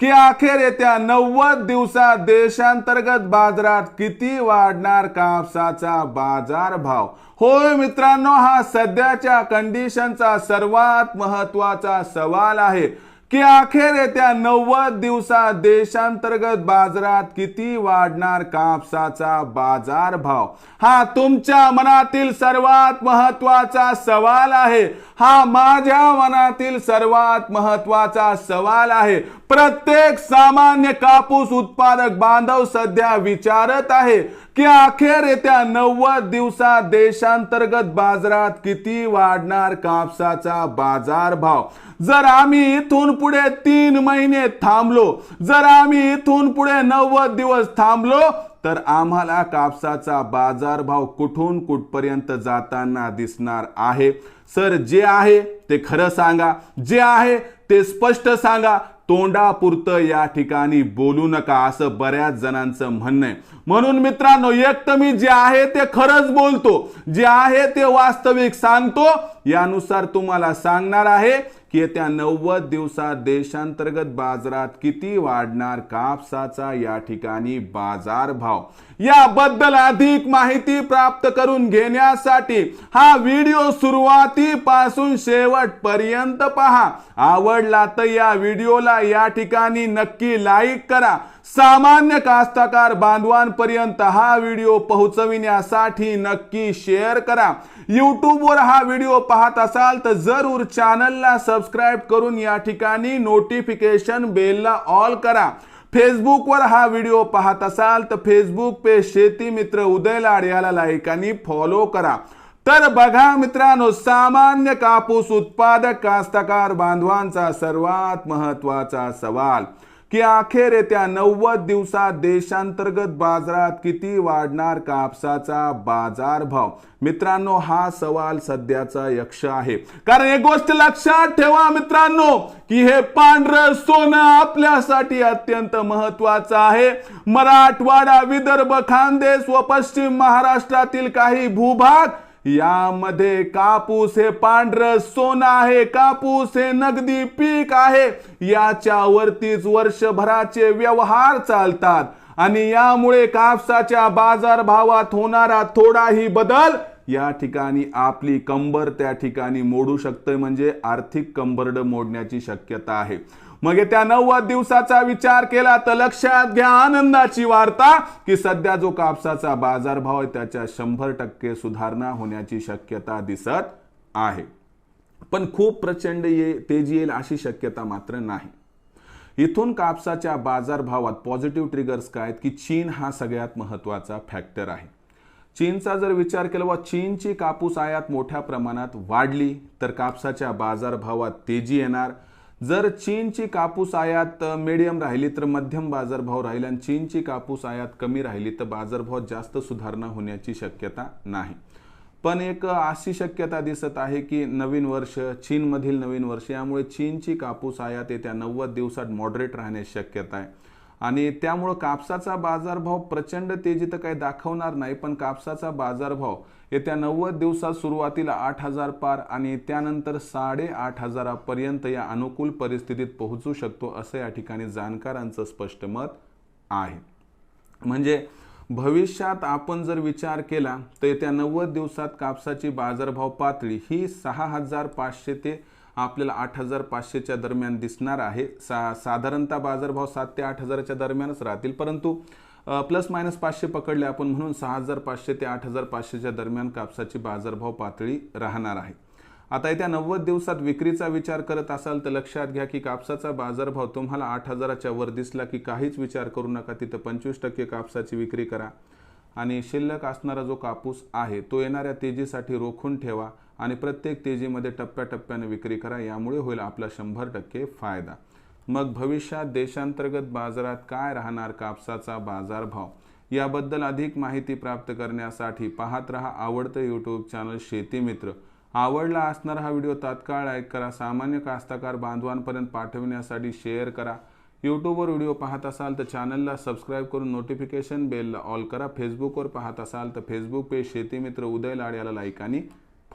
की अखेर येत्या नव्वद दिवसात देशांतर्गत बाजारात किती वाढणार कापसाचा बाजार भाव होय मित्रांनो हा सध्याच्या कंडिशनचा सर्वात महत्त्वाचा सवाल आहे. की अखेर येत्या नव्वद दिवसात देशांतर्गत बाजारात किती वाढणार कापसाचा बाजार भाव हा तुमच्या मनातील सर्वात महत्त्वाचा सवाल आहे. हा माझ्या मनातील सर्वात महत्त्वाचा सवाल आहे. प्रत्येक सामान्य कापूस उत्पादक बांधव सध्या विचारत आहे की अखेर येत्या नव्वद दिवसात देशांतर्गत बाजारात किती वाढणार कापसाचा बाजार भाव जर आम्ही इथून पुढे तीन महिने थांबलो जर आम्ही इथून पुढे नव्वद दिवस थांबलो तर आम्हाला कापसाचा बाजारभाव कुठून कुठपर्यंत जाताना दिसणार आहे? सर जे आहे ते खरं सांगा जे आहे ते स्पष्ट सांगा. तोंडापुरतं या ठिकाणी बोलू नका असं बऱ्याच जणांचं म्हणणं आहे. म्हणून मित्रांनो एक तर मी जे आहे ते खरंच बोलतो. जे आहे ते वास्तविक सांगतो. यानुसार तुम्हाला सांगणार आहे की येत्या नव्वद दिवसात देशांतर्गत बाजारात किती वाढणार कापसाचा या ठिकाणी बाजार भाव याबद्दल अधिक माहिती प्राप्त करून घेण्यासाठी हा व्हिडिओ सुरुवातीपासून शेवटपर्यंत पहा. आवडला तर या व्हिडिओला या ठिकाणी नक्की लाईक करा. सामान्य कास्तकार बांधवांपर्यंत हा व्हिडिओ पोहोचविण्यासाठी नक्की शेअर करा. यूट्यूबवर हा व्हिडिओ पाहत असाल तर जरूर चॅनलला सबस्क्राईब करून या ठिकाणी नोटिफिकेशन बेलला ऑल करा. फेसबुकवर हा व्हिडिओ पाहत असाल तर फेसबुक पेज शेती मित्र उदय लाड याला लाईक आणि फॉलो करा. तर बघा मित्रांनो सामान्य कापूस उत्पादक कास्तकार बांधवांचा सर्वात महत्त्वाचा सवाल. की अखेर येत्या नव्वद दिवसात देशांतर्गत बाजारात किती वाढणार कापसाचा बाजार भाव मित्रांनो हा सवाल सध्याचा यक्ष आहे. कारण एक गोष्ट लक्षात ठेवा मित्रांनो की हे पांढरं सोनं आपल्यासाठी अत्यंत महत्वाचं आहे. मराठवाडा विदर्भ खानदेश व पश्चिम महाराष्ट्रातील काही भूभाग यामध्ये कापूस हे पांढरं सोनं आहे कापूस हे नगदी पीक आहे. याच्यावरतीच वर्षभराचे व्यवहार चालतात आणि यामुळे कापसाच्या बाजारभावात होणारा थोडाही बदल या ठिकाणी आपली कंबर त्या ठिकाणी मोडू शकते म्हणजे आर्थिक कंबरड मोडण्याची शक्यता आहे. मग त्या नव्वद दिवसाचा विचार केला तर लक्षात घ्या आनंदाची वार्ता की सध्या जो कापसाचा बाजारभाव आहे त्याच्या शंभर टक्के सुधारणा होण्याची शक्यता दिसत आहे. पण खूप प्रचंड ये तेजी येईल अशी शक्यता मात्र नाही. इथून कापसाच्या बाजारभावात पॉझिटिव्ह ट्रिगर्स काय आहेत की चीन हा सगळ्यात महत्त्वाचा फॅक्टर आहे. चीनचा जर विचार केला व चीनची कापूस आयात मोठ्या प्रमाणात वाढली तर कापसाच्या बाजारभावात तेजी येणार. जर चीनची कापूस आयात मिडियम राहिली तर मध्यम बाजारभाव राहील आणि चीनची कापूस आयात कमी राहिली तर बाजारभावात जास्त सुधारणा होण्याची शक्यता नाही. पण एक अशी शक्यता दिसत आहे की नवीन वर्ष चीनमधील नवीन वर्ष यामुळे चीनची कापूस आयात येत्या नव्वद दिवसात मॉडरेट राहण्याची शक्यता आहे. आणि त्यामुळं कापसाचा बाजारभाव प्रचंड तेजी तर काही दाखवणार नाही पण कापसाचा बाजारभाव येत्या नव्वद दिवसात सुरुवातीला आठ हजार पार आणि त्यानंतर साडेआठ हजारापर्यंत या अनुकूल परिस्थितीत पोहोचू शकतो असं या ठिकाणी जाणकारांचं स्पष्ट मत आहे. म्हणजे भविष्यात आपण जर विचार केला तर येत्या नव्वद दिवसात कापसाची बाजारभाव पातळी ही सहा हजार पाचशे ते आपल्याला आठ हजार पाचशेच्या दरम्यान दिसणार आहे. सा साधारणतः बाजारभाव सात ते आठ हजाराच्या दरम्यानच राहतील. परंतु प्लस मायनस पाचशे पकडले आपण म्हणून सहा हजार पाचशे ते आठ हजार पाचशेच्या दरम्यान कापसाची बाजारभाव पातळी राहणार आहे. आता येत्या नव्वद दिवसात विक्रीचा विचार करत असाल तर लक्षात घ्या की कापसाचा बाजारभाव तुम्हाला आठ हजाराच्या वर दिसला की काहीच विचार करू नका. तिथं पंचवीस टक्के कापसाची विक्री करा. आणि शिल्लक असणारा जो कापूस आहे तो येणाऱ्या तेजीसाठी रोखून ठेवा. आणि प्रत्येक तेजीमध्ये टप्प्याटप्प्याने विक्री करा यामुळे होईल आपला शंभर टक्के फायदा. मग भविष्यात देशांतर्गत बाजारात काय राहणार कापसाचा बाजारभाव? याबद्दल अधिक माहिती प्राप्त करण्यासाठी पाहत रहा आवडतं यूट्यूब चॅनल शेती मित्र. आवडला असणारा हा व्हिडिओ तात्काळ लाईक करा सामान्य कास्तकार बांधवांपर्यंत पाठविण्यासाठी शेअर करा. यूट्यूबवर व्हिडिओ पाहत असाल तर चॅनलला सबस्क्राईब करून नोटिफिकेशन बेलला ऑल करा. फेसबुकवर पाहत असाल तर फेसबुक पेज शेतीमित्र उदय लाड याला लाईक आणि